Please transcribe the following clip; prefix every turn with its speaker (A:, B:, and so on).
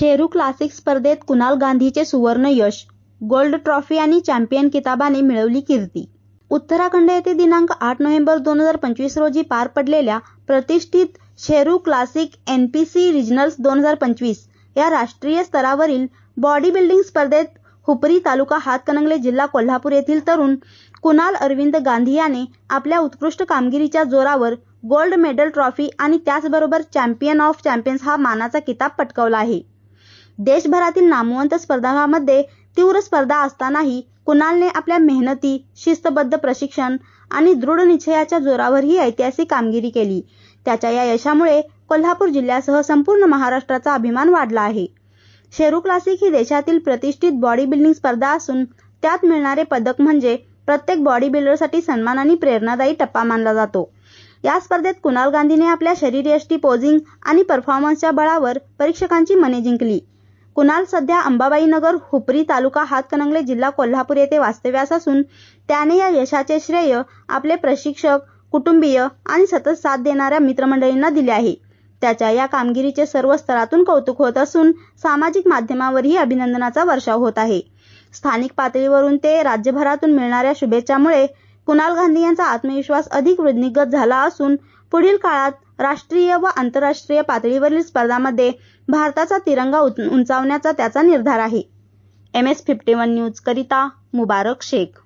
A: Sheru classic स्पर्धेत कुणाल गांधीचे सुवर्ण यश गोल्ड ट्रॉफी आणि चॅम्पियन किताबाने मिळवली कीर्ती. उत्तराखंड येथे दिनांक आठ नोव्हेंबर दोन हजार पंचवीस रोजी पार पडलेल्या प्रतिष्ठित Sheru classic N P C regionals दोन हजार पंचवीस या राष्ट्रीय स्तरावरील बॉडी बिल्डिंग स्पर्धेत हुपरी तालुका हातकणंगले जिल्हा कोल्हापूर येथील तरुण कुणाल अरविंद गांधी याने आपल्या उत्कृष्ट कामगिरीच्या जोरावर गोल्ड मेडल ट्रॉफी आणि त्याचबरोबर चॅम्पियन ऑफ चॅम्पियन्स हा मानाचा किताब पटकावला आहे. देशभरातील नामवंत स्पर्धांमध्ये तीव्र स्पर्धा असतानाही कुणालने आपल्या मेहनती शिस्तबद्ध प्रशिक्षण आणि दृढ निश्चयाच्या जोरावर ही ऐतिहासिक कामगिरी केली. त्याच्या या यशामुळे कोल्हापूर जिल्ह्यासह संपूर्ण महाराष्ट्राचा अभिमान वाढला आहे. शेरू क्लासिक ही देशातील प्रतिष्ठित बॉडी बिल्डिंग स्पर्धा असून त्यात मिळणारे पदक म्हणजे प्रत्येक बॉडी बिल्डरसाठी सन्मान आणि प्रेरणादायी टप्पा मानला जातो. या स्पर्धेत कुणाल गांधीने आपल्या शरीरयष्टी पोझिंग आणि परफॉर्मन्सच्या बळावर परीक्षकांची मने जिंकली. कुणाल सध्या अंबाबाई नगर हुपरी तालुका हातकणंगले जिल्हा कोल्हापूर येथे वास्तव्यास असून त्याने या यशाचे श्रेय आपले प्रशिक्षक कुटुंबीय आणि सतत साथ देणाऱ्या मित्रमंडळींना दिले आहे. त्याच्या या कामगिरीचे सर्व स्तरातून कौतुक होत असून सामाजिक माध्यमावरही अभिनंदनाचा वर्षाव होत आहे. स्थानिक पातळीवरून ते राज्यभरातून मिळणाऱ्या शुभेच्छामुळे कुणाल गांधी यांचा आत्मविश्वास अधिक वृद्धिंगत झाला असून पुढील काळात राष्ट्रीय व आंतरराष्ट्रीय पातळीवरील स्पर्धांमध्ये भारताचा तिरंगा उंचावण्याचा त्याचा निर्धार आहे. M S fifty one news करिता मुबारक शेख.